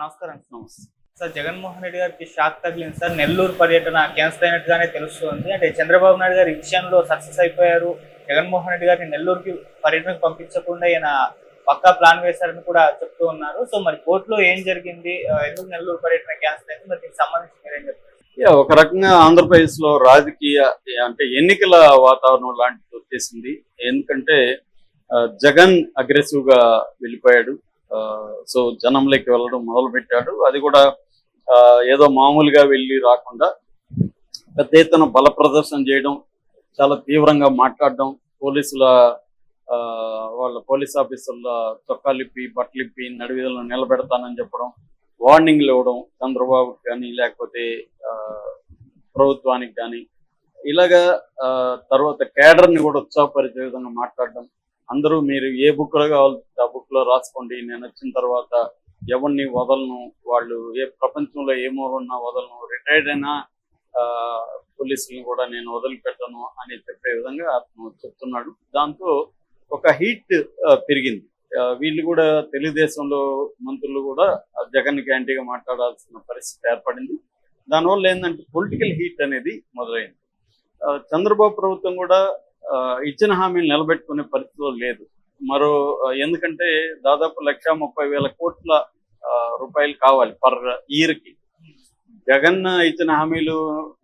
నమస్కారం నమస్తే సార్ జగన్మోహన్ రెడ్డి గారికి షాక్ తగిలింది. సార్ నెల్లూరు పర్యటన క్యాన్సిల్ అయినట్టుగానే తెలుస్తుంది. అంటే చంద్రబాబు నాయుడు గారు ఈ విషయంలో సక్సెస్ అయిపోయారు. జగన్మోహన్ రెడ్డి గారిని నెల్లూరుకి పర్యటనకు పంపించకుండా ఈయన పక్కా ప్లాన్ వేశారని కూడా చెప్తూ ఉన్నారు. సో మరి కోర్టులో ఏం జరిగింది? ఎందుకు నెల్లూరు పర్యటన క్యాన్సిల్ అయింది? మరి దీనికి సంబంధించి మీరేం చెప్తారు? ఒక రకంగా ఆంధ్రప్రదేశ్లో రాజకీయ అంటే ఎన్నికల వాతావరణం లాంటిది వచ్చేసింది. ఎందుకంటే జగన్ అగ్రెసివ్గా వెళ్ళిపోయాడు. సో జనంలోకి వెళ్ళడం మొదలు పెట్టాడు అది కూడా ఆ, ఏదో మామూలుగా వెళ్ళి రాకుండా పెద్ద ఎత్తున బల ప్రదర్శన చేయడం చాలా తీవ్రంగా మాట్లాడడం పోలీసుల ఆ, వాళ్ళ పోలీస్ ఆఫీసర్ల చొక్కాలిప్పి బట్టలిప్పి నడివిధులను నిలబెడతానని చెప్పడం వార్నింగ్లు ఇవ్వడం చంద్రబాబుకి కానీ లేకపోతే ఆ, ప్రభుత్వానికి కానీ ఇలాగా ఆ, తర్వాత కేడర్ని కూడా ఉత్సాహపరిచే విధంగా మాట్లాడడం అందరూ మీరు ఏ బుక్లో కావాలి ఆ బుక్లో రాసుకోండి. నేను వచ్చిన తర్వాత ఎవరిని వదలను వాళ్ళు ఏ ప్రపంచంలో ఏ మూలన్నా వదలను. రిటైర్డ్ అయినా ఆ, పోలీసులను కూడా నేను వదిలిపెట్టను అని చెప్పే విధంగా అతను చెప్తున్నాడు. దాంతో ఒక హీట్ పెరిగింది. వీళ్ళు కూడా తెలుగుదేశంలో మంత్రులు కూడా జగన్ జగన్కి యాంటీగా మాట్లాడాల్సిన పరిస్థితి ఏర్పడింది. దానివల్ల ఏంటంటే పొలిటికల్ హీట్ అనేది మొదలైంది. ఆ, చంద్రబాబు ప్రభుత్వం కూడా ఇచ్చిన హామీలు నిలబెట్టుకునే పరిస్థితిలో లేదు. మరో ఎందుకంటే దాదాపు లక్ష ముప్పై వేల కోట్ల రూపాయలు కావాలి పర్ ఇయర్కి జగన్ ఇచ్చిన హామీలు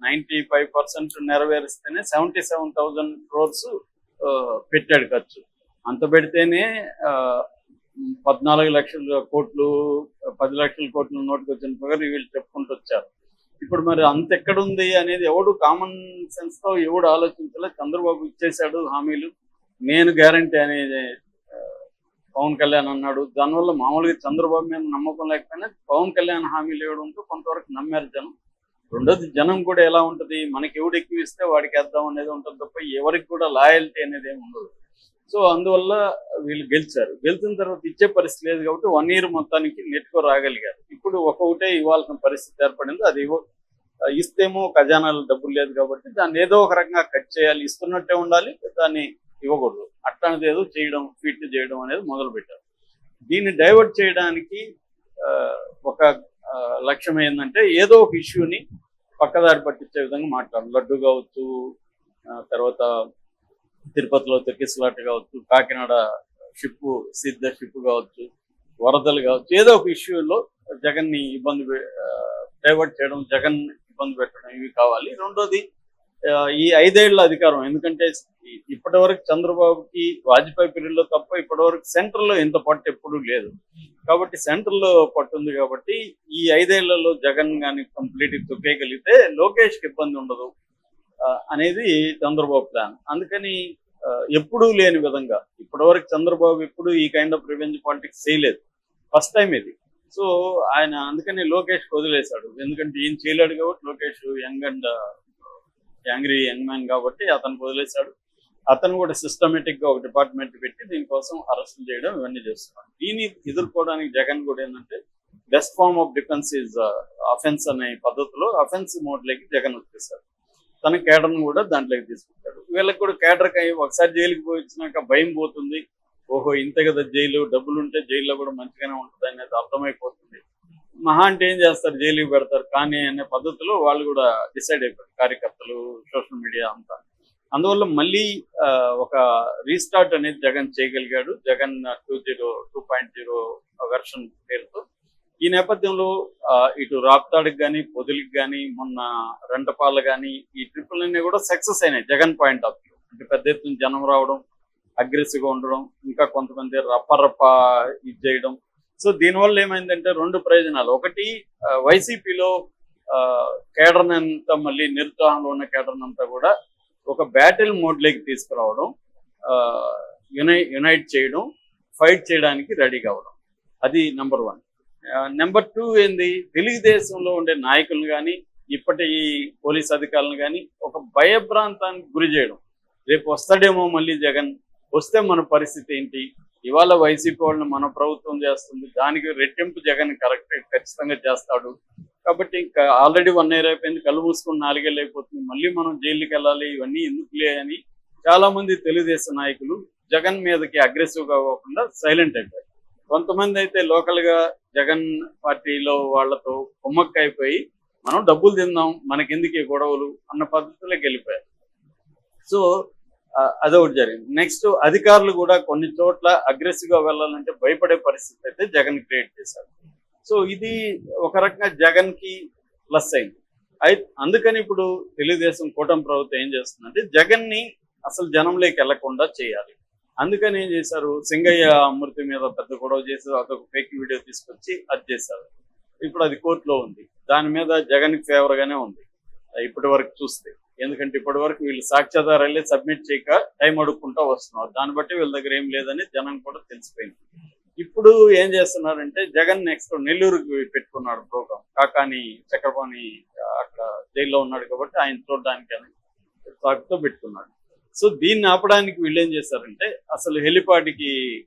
నైన్టీ ఫైవ్ పర్సెంట్ నెరవేరిస్తేనే సెవెంటీ సెవెన్ థౌజండ్ క్రోర్స్ పెట్టాడు ఖర్చు. అంత పెడితేనే ఆ, పద్నాలుగు లక్షల కోట్లు పది లక్షల కోట్ల నోటుకు వచ్చిన ప్రకారం వీళ్ళు చెప్పుకుంటూ వచ్చారు. ఇప్పుడు మరి అంత ఎక్కడుంది అనేది ఎవడు కామన్ సెన్స్తో ఎవడు ఆలోచించలే? చంద్రబాబు ఇచ్చేశాడు హామీలు. నేను గ్యారంటీ అనేది పవన్ కళ్యాణ్ అన్నాడు. దానివల్ల మామూలుగా చంద్రబాబు మీద నమ్మకం లేకపోయినా పవన్ కళ్యాణ్ హామీలు ఇవ్వడంతో కొంతవరకు నమ్మారు జనం. రెండోది జనం కూడా ఎలా ఉంటది? మనకి ఎవడు ఎక్కువ ఇస్తే వాడికి వేద్దాం అనేది ఉంటుంది తప్ప ఎవరికి కూడా లాయల్టీ అనేది ఏమి ఉండదు. సో అందువల్ల వీళ్ళు గెలిచారు. గెలిచిన తర్వాత ఇచ్చే పరిస్థితి లేదు కాబట్టి వన్ ఇయర్ మొత్తానికి నెట్టుకో రాగలిగారు. ఇప్పుడు ఒక్కొక్కటే ఇవ్వాల్సిన పరిస్థితి ఏర్పడింది. అది ఇస్తేమో ఖజానాలు డబ్బులు లేదు కాబట్టి దాన్ని ఏదో ఒక రకంగా కట్ చేయాలి ఇస్తున్నట్టే ఉండాలి దాన్ని ఇవ్వకూడదు. అట్లాంటిది ఏదో చేయడం ఫిట్ చేయడం అనేది మొదలు పెట్టారు దీన్ని డైవర్ట్ చేయడానికి ఒక లక్ష్యం ఏంటంటే ఏదో ఒక ఇష్యూని పక్కదారి పట్టించే విధంగా మాట్లాడాలి. లడ్డు కావచ్చు తర్వాత తిరుపతిలో తొక్కిసలాట కావచ్చు కాకినాడ షిప్ సిద్ధ షిప్ కావచ్చు వరదలు కావచ్చు ఏదో ఒక ఇష్యూలో జగన్ని ఇబ్బంది డైవర్ట్ చేయడం జగన్ ఇబ్బంది పెట్టడం ఇవి కావాలి. రెండోది ఈ ఐదేళ్ళ అధికారం ఎందుకంటే ఇప్పటి వరకు చంద్రబాబుకి వాజ్పేయి పీరియడ్లో తప్ప ఇప్పటి వరకు సెంటర్లో ఇంత పట్టు ఎప్పుడూ లేదు. కాబట్టి సెంటర్లో పట్టు ఉంది కాబట్టి ఈ ఐదేళ్ళలో జగన్ గాని కంప్లీట్ తొక్కేయగలిగితే లోకేష్కి ఇబ్బంది ఉండదు అనేది చంద్రబాబు ప్లాన్. అందుకని ఎప్పుడూ లేని విధంగా. ఇప్పటివరకు చంద్రబాబు ఎప్పుడు ఈ కైండ్ ఆఫ్ రివెంజ్ పాలిటిక్స్ చేయలేదు. ఫస్ట్ టైం ఇది. సో ఆయన అందుకని లోకేష్ వదిలేశాడు. ఎందుకంటే ఏం చేయలేడు కాబట్టి Lokesh young and angry young man కాబట్టి అతను వదిలేశాడు. అతను కూడా సిస్టమేటిక్గా ఒక డిపార్ట్మెంట్ పెట్టి దీనికోసం అరెస్ట్ చేయడం ఇవన్నీ చేస్తున్నాడు. దీన్ని ఎదుర్కోవడానికి జగన్ కూడా ఏంటంటే best form of defence is offence అనే పద్ధతిలో అఫెన్స్ మోడ్లోకి జగన్ వచ్చేసాడు తన కేడర్ను కూడా దాంట్లోకి తీసుకుంటాడు. వీళ్ళకి కూడా కేడర్ ఒకసారి జైలుకి పోయి వచ్చినాక భయం పోతుంది. ఓహో ఇంత కదా జైలు డబ్బులు ఉంటే జైల్లో కూడా మంచిగానే ఉంటుంది అనేది అర్థమైపోతుంది. మహా అంటే ఏం చేస్తారు? జైలుకి పెడతారు. కానీ అనే పద్ధతిలో వాళ్ళు కూడా డిసైడ్ అయిపోయారు కార్యకర్తలు సోషల్ మీడియా అంతా. అందువల్ల మళ్ళీ ఒక రీస్టార్ట్ అనేది జగన్ చేయగలిగాడు. Jagan two zero two point zero version పేరుతో ఈ నేపథ్యంలో ఇటు రాప్తాడికి కానీ పొదులకి కానీ మొన్న రెంటపాలు కానీ ఈ ట్రిపుల్ అన్ని కూడా సక్సెస్ అయినాయి. Jagan point of view. అంటే పెద్ద ఎత్తున జనం రావడం అగ్రెసివ్గా ఉండడం ఇంకా కొంతమంది రప్ప రప్ప ఇది చేయడం. సో దీనివల్ల ఏమైందంటే రెండు ప్రయోజనాలు. ఒకటి వైసీపీలో కేడర్ అంతా మళ్ళీ నిరుత్సాహంలో ఉన్న కేడర్ని అంతా కూడా ఒక బ్యాటిల్ మోడ్లోకి తీసుకురావడం యునై యునైట్ చేయడం ఫైట్ చేయడానికి రెడీ కావడం అది నెంబర్ వన్. నెంబర్ టూ ఏంది? తెలుగుదేశంలో ఉండే నాయకులను కానీ ఇప్పటి ఈ పోలీస్ అధికారులను కానీ ఒక భయభ్రాంతానికి గురి చేయడం. రేపు వస్తాడేమో మళ్ళీ జగన్. వస్తే మన పరిస్థితి ఏంటి? ఇవాళ వైసీపీ వాళ్ళని మన ప్రభుత్వం చేస్తుంది. దానికి రెట్టింపు జగన్ కరెక్ట్ ఖచ్చితంగా చేస్తాడు. కాబట్టి ఇంకా ఆల్రెడీ వన్ ఇయర్ అయిపోయింది. కళ్ళు మూసుకుని నాలుగేళ్ళు అయిపోతుంది. మళ్ళీ మనం జైలుకి వెళ్ళాలి. ఇవన్నీ ఎందుకులే అని చాలా మంది తెలుగుదేశం నాయకులు జగన్ మీదకి అగ్రెసివ్గా పోకుండా సైలెంట్ అయిపోయారు. కొంతమంది అయితే లోకల్గా జగన్ పార్టీలో వాళ్ళతో కుమ్మక్క అయిపోయి మనం డబ్బులు తిందాం మనకెందుకు గొడవలు? అన్న పద్ధతిలోకి వెళ్ళిపోయారు. సో అదొకటి జరిగింది. నెక్స్ట్ అధికారులు కూడా కొన్ని చోట్ల అగ్రెసివ్గా వెళ్ళాలంటే భయపడే పరిస్థితి అయితే జగన్ క్రియేట్ చేశారు. సో ఇది ఒక రకంగా జగన్కి ప్లస్ అయింది. అయితే అందుకని ఇప్పుడు తెలుగుదేశం కూటమి ప్రభుత్వం ఏం చేస్తుందంటే జగన్ని అసలు జనంలోకి వెళ్ళకుండా చేయాలి. అందుకని ఏం చేశారు? సింగయ్య అమృతి మీద పెద్ద గొడవ చేసి అదొక ఫేక్ వీడియో తీసుకొచ్చి అది చేశారు. ఇప్పుడు అది కోర్టులో ఉంది. దాని మీద జగన్కి ఫేవర్ గానే ఉంది. ఇప్పటి వరకు చూస్తే. ఎందుకంటే ఇప్పటి వరకు వీళ్ళు సాక్ష్యాధారాలే సబ్మిట్ చేయక టైం అడుక్కుంటూ వస్తున్నారు. దాన్ని బట్టి వీళ్ళ దగ్గర ఏం లేదని జనం కూడా తెలిసిపోయింది. ఇప్పుడు ఏం చేస్తున్నారంటే జగన్ నెక్స్ట్ నెల్లూరుకి పెట్టుకున్నాడు ప్రోగ్రామ్ కాకాని చక్రపాణి అక్కడ జైల్లో ఉన్నాడు కాబట్టి ఆయన చూడడానికి అని సాకుతో పెట్టుకున్నాడు. సో దీన్ని ఆపడానికి వీళ్ళు ఏం చేశారంటే అసలు హెలిపాడ్కి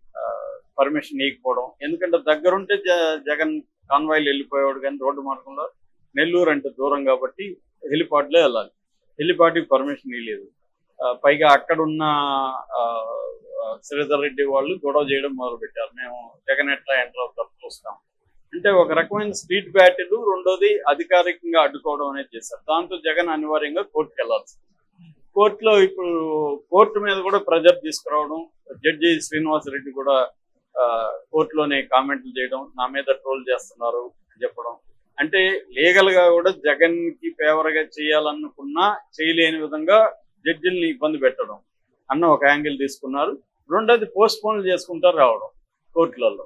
పర్మిషన్ ఇవ్వకపోవడం. ఎందుకంటే దగ్గరుంటే జ- జగన్ కాన్వాయ్లు వెళ్ళిపోయేవాడు కానీ రోడ్డు మార్గంలో నెల్లూరు అంటే దూరం కాబట్టి హెలిపాడ్లో వెళ్ళాలి. హెలిపాడ్కి పర్మిషన్ ఇవ్వలేదు. పైగా అక్కడున్న ఆ, శ్రీధర్ రెడ్డి వాళ్ళు గొడవ చేయడం మొదలు పెట్టారు మేము జగన్ ఎట్లా ఎంటర్ అవుతారు చూస్తాం. అంటే ఒక రకమైన స్ట్రీట్ బ్యాటిలు రెండోది అధికారికంగా అడ్డుకోవడం అనేది చేశారు. దాంతో జగన్ అనివార్యంగా కోర్టుకు వెళ్ళాల్సి కోర్టులో ఇప్పుడు కోర్టు మీద కూడా ప్రెజర్ తీసుకురావడం జడ్జి శ్రీనివాస్ రెడ్డి కూడా ఆ, కోర్టులోనే కామెంట్లు చేయడం నా మీద ట్రోల్ చేస్తున్నారు అని చెప్పడం. అంటే లీగల్గా కూడా జగన్కి ఫేవర్గా చేయాలనుకున్నా చేయలేని విధంగా జడ్జిల్ని ఇబ్బంది పెట్టడం అన్న ఒక యాంగిల్ తీసుకున్నారు. రెండోది పోస్ట్ పోన్ చేసుకుంటారు రావడం కోర్టులలో.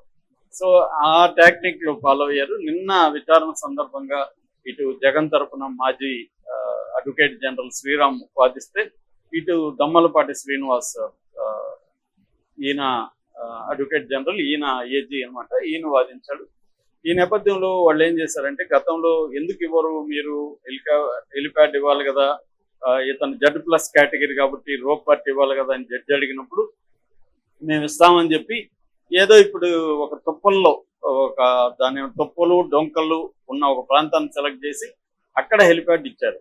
సో ఆ టాక్టిక్లో ఫాలో అయ్యారు. నిన్న విచారణ సందర్భంగా ఇటు జగన్ తరపున మాజీ ఆ, అడ్వకేట్ జనరల్ శ్రీరామ్ వాదిస్తే ఇటు దమ్మలపాటి శ్రీనివాస్ ఆ, ఈయన అడ్వకేట్ జనరల్ ఈయన ఏజీ అనమాట ఈయన వాదించాడు. ఈ నేపథ్యంలో వాళ్ళు ఏం చేశారంటే గతంలో ఎందుకు ఇవ్వరు మీరు హెలికా హెలిప్యాడ్ ఇవ్వాలి కదా? ఇతను జడ్ ప్లస్ కేటగిరీ కాబట్టి రోప్ పార్టీ ఇవ్వాలి కదా అని జడ్జి అడిగినప్పుడు మేము ఇస్తామని చెప్పి ఏదో ఇప్పుడు ఒక తుప్పల్లో ఒక దాని తుప్పలు డొంకలు ఉన్న ఒక ప్రాంతాన్ని సెలెక్ట్ చేసి అక్కడ హెలిప్యాడ్ ఇచ్చారు.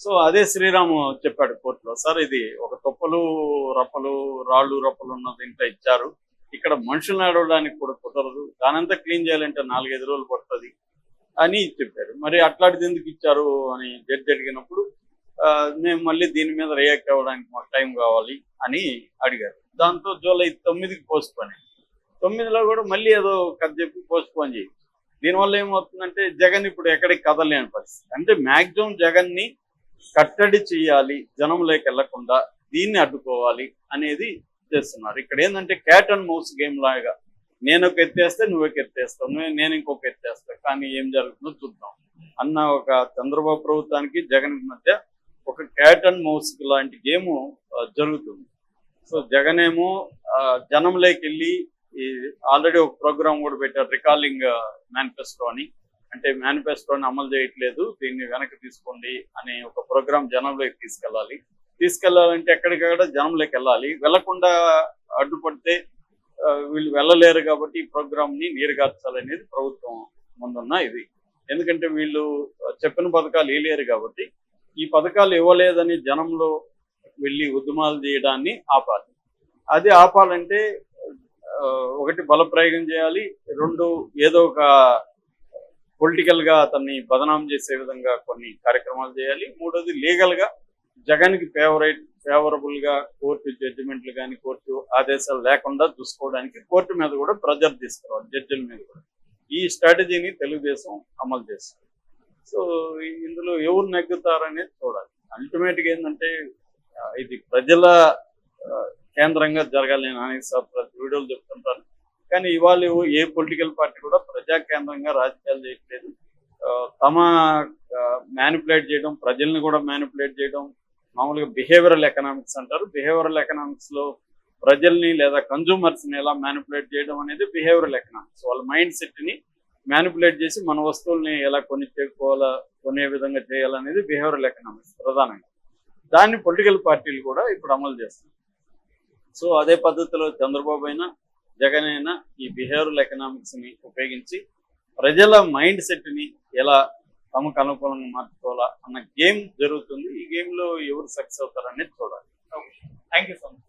సో అదే శ్రీరాము చెప్పాడు కోర్టులో సార్ ఇది ఒక తొప్పలు రప్పలు రాళ్ళు రప్పలు ఉన్న దీంట్లో ఇచ్చారు. ఇక్కడ మనుషులు నడవడానికి కూడా కుదరదు. దానంతా క్లీన్ చేయాలంటే నాలుగైదు రోజులు పడుతుంది అని చెప్పారు మరి అట్లాంటిది ఎందుకు ఇచ్చారు? అని జడ్జి అడిగినప్పుడు ఆ, మేము మళ్ళీ దీని మీద రియాక్ట్ అవ్వడానికి మాకు టైం కావాలి అని అడిగారు. దాంతో జూలై తొమ్మిదికి పోస్ట్ పోన్ తొమ్మిదిలో కూడా మళ్ళీ ఏదో కథ చెప్పి పోస్ట్ పోన్ చేయి. దీనివల్ల ఏమవుతుందంటే జగన్ ఇప్పుడు ఎక్కడికి కదలేని పరిస్థితి. అంటే మాక్సిమం జగన్ని కట్టడి చేయాలి జనంలోకి వెళ్ళకుండా దీన్ని అడ్డుకోవాలి అనేది చేస్తున్నారు. ఇక్కడ ఏంటంటే క్యాట్ అండ్ మౌస్ గేమ్ లాగా. నేను ఒక ఎత్తేస్తే నువ్వు ఒక ఎత్తేస్తావు నువ్వు- నేను ఇంకొక ఎత్తేస్తా కానీ ఏం జరుగుతుందో చూద్దాం. అన్న ఒక చంద్రబాబు ప్రభుత్వానికి జగన్ మధ్య ఒక క్యాట్ అండ్ మౌస్ లాంటి గేమ్ జరుగుతుంది. సో జగన్ ఏమో ఆ, జనంలోకి వెళ్ళి ఆల్రెడీ ఒక ప్రోగ్రామ్ కూడా పెట్టారు రికాలింగ్ మేనిఫెస్టో అని. అంటే మేనిఫెస్టోని అమలు చేయట్లేదు దీన్ని వెనక్కి తీసుకోండి అనే ఒక ప్రోగ్రామ్ జనంలోకి తీసుకెళ్ళాలి. తీసుకెళ్ళాలంటే ఎక్కడికక్కడ జనంలోకి వెళ్ళాలి. వెళ్ళకుండా అడ్డుపడితే వీళ్ళు వెళ్ళలేరు కాబట్టి ఈ ప్రోగ్రామ్ని నీరుగార్చాలనేది ప్రభుత్వం ముందున్న ఇది. ఎందుకంటే వీళ్ళు చెప్పిన పథకాలు వేయలేరు కాబట్టి ఈ పథకాలు ఇవ్వలేదని జనంలో వెళ్ళి ఉద్యమాలు చేయడాన్ని ఆపాలి. అది ఆపాలంటే ఒకటి బలప్రయోగం చేయాలి రెండు ఏదో ఒక పొలిటికల్గా అతన్ని బదనాం చేసే విధంగా కొన్ని కార్యక్రమాలు చేయాలి. మూడోది లీగల్గా జగన్కి ఫేవరైట్ ఫేవరబుల్గా కోర్టు జడ్జిమెంట్లు కానీ కోర్టు ఆదేశాలు లేకుండా చూసుకోవడానికి కోర్టు మీద కూడా ప్రెజర్ తీసుకురావాలి జడ్జిల మీద కూడా. ఈ స్ట్రాటజీని తెలుగుదేశం అమలు చేస్తుంది. సో ఇందులో ఎవరు నెగ్గుతారనేది చూడాలి. అల్టిమేట్గా ఏంటంటే ఇది ప్రజల కేంద్రంగా జరగాలి నేను అనేక ప్రతి వీడియోలు చెప్తుంటారు. కానీ ఇవాళ ఏ పొలిటికల్ పార్టీ కూడా ప్రజా కేంద్రంగా రాజకీయాలు చేయట్లేదు. తమ మ్యానిపులేట్ చేయడం ప్రజల్ని కూడా మ్యానిపులేట్ చేయడం మామూలుగా బిహేవియరల్ ఎకనామిక్స్ అంటారు. బిహేవియరల్ ఎకనామిక్స్లో ప్రజల్ని లేదా కన్జ్యూమర్స్ని ఎలా మ్యానిపులేట్ చేయడం అనేది బిహేవియరల్ ఎకనామిక్స్ వాళ్ళ మైండ్ సెట్ని మ్యానిపులేట్ చేసి మన వస్తువుల్ని ఎలా కొని చేసుకోవాలా కొనే విధంగా చేయాలనేది బిహేవియరల్ ఎకనామిక్స్ ప్రధానంగా. దాన్ని పొలిటికల్ పార్టీలు కూడా ఇప్పుడు అమలు చేస్తున్నాయి సో అదే పద్ధతిలో చంద్రబాబు అయినా జగన్ అయినా ఈ బిహేవియరల్ ఎకనామిక్స్ని ఉపయోగించి ప్రజల మైండ్ సెట్ని ఎలా తమకు అనుకూలంగా మార్చుకోవాలా అన్న గేమ్ జరుగుతుంది. ఈ గేమ్లో ఎవరు సక్సెస్ అవుతారనేది చూడాలి. Thank you so much.